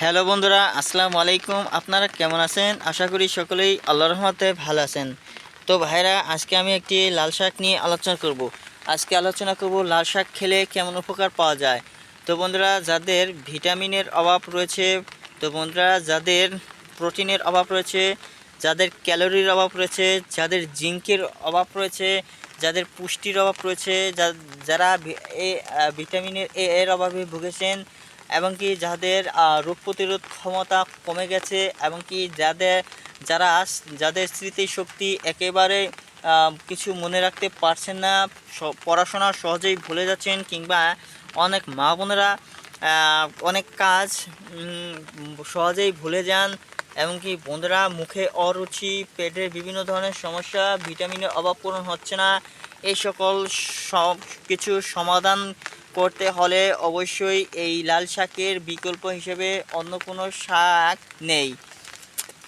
Hello বন্ধুরা, আসসালামু আলাইকুম। আপনারা কেমন আছেন? আশা করি সকলেই আল্লাহ রহমতে ভালো আছেন। তো ভাইরা আজকে আমি একটি লাল শাক নিয়ে আলোচনা করব। আজকে আলোচনা করব লাল শাক খেলে কেমন উপকার পাওয়া যায়। তো বন্ধুরা, যাদের ভিটামিনের অভাব রয়েছে, তো বন্ধুরা, যাদের প্রোটিনের অভাব রয়েছে, যাদের ক্যালোরির অভাব রয়েছে, যাদের জিঙ্কের অভাব রয়েছে, যাদের পুষ্টির অভাব রয়েছে যারা ভিটামিনের এ, এর অভাবে ভুগেছেন এবং কি যাদের রোগ প্রতিরোধ ক্ষমতা কমে গেছে এবং কি যাদের, যারা যাদের স্মৃতিশক্তি একেবারে কিছু মনে রাখতে পারছেন না পড়াশোনা সহজেই ভুলে যাচ্ছেন কিংবা অনেক মা বোনেরা অনেক কাজ সহজেই ভুলে যান এমনকি বন্ধুরা মুখে অরুচি, পেটের বিভিন্ন ধরনের সমস্যা, ভিটামিনের অভাব পূরণ হচ্ছে না, এই সকল সব কিছু সমাধান করতে হলে অবশ্যই এই লাল শাকের বিকল্প হিসেবে অন্য কোনো শাক নেই।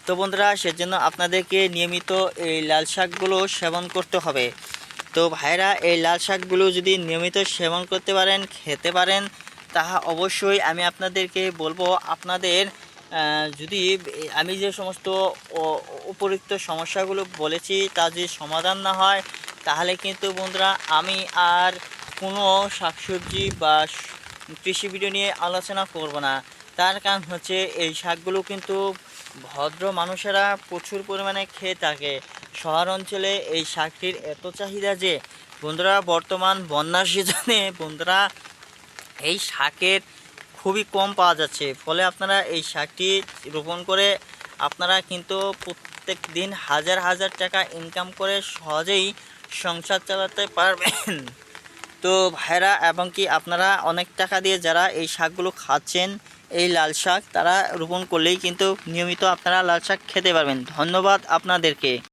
তো বন্ধুরা, সেজন্য আপনাদেরকে নিয়মিত এই লাল শাকগুলো সেবন করতে হবে। তো ভাইরা এই লাল শাকগুলো যদি নিয়মিত সেবন করতে পারেন, খেতে পারেন, তাহা অবশ্যই আমি আপনাদেরকে বলব, আপনাদের যদি আমি যে সমস্ত উপরিক্ত সমস্যাগুলো বলেছি, তা যদি সমাধান না হয়, তাহলে কিন্তু বন্ধুরা, আমি আর কোনো শাকসবজি বা কৃষি ভিডিও নিয়ে আলোচনা করব না। তার কারণ হচ্ছে এই শাকগুলো কিন্তু ভদ্র মানুষেরা প্রচুর পরিমাণে খেয়ে থাকে। শহর অঞ্চলে এই শাকটির এত চাহিদা যে, বন্ধুরা, বর্তমান বন্যার সিজনে বন্ধুরা, এই শাকের খুবই কম পাওয়া যাচ্ছে। ফলে আপনারা এই শাকটি রোপণ করে আপনারা কিন্তু প্রত্যেক দিন হাজার হাজার টাকা ইনকাম করে সহজেই সংসার চালাতে পারবেন। তো ভাইরা এবং কি আপনারা অনেক টাকা দিয়ে যারা এই শাকগুলো খাচ্ছেন, এই লাল শাক, তারা রোপণ করলেই কিন্তু নিয়মিত আপনারা লাল শাক খেতে পারবেন। ধন্যবাদ আপনাদেরকে।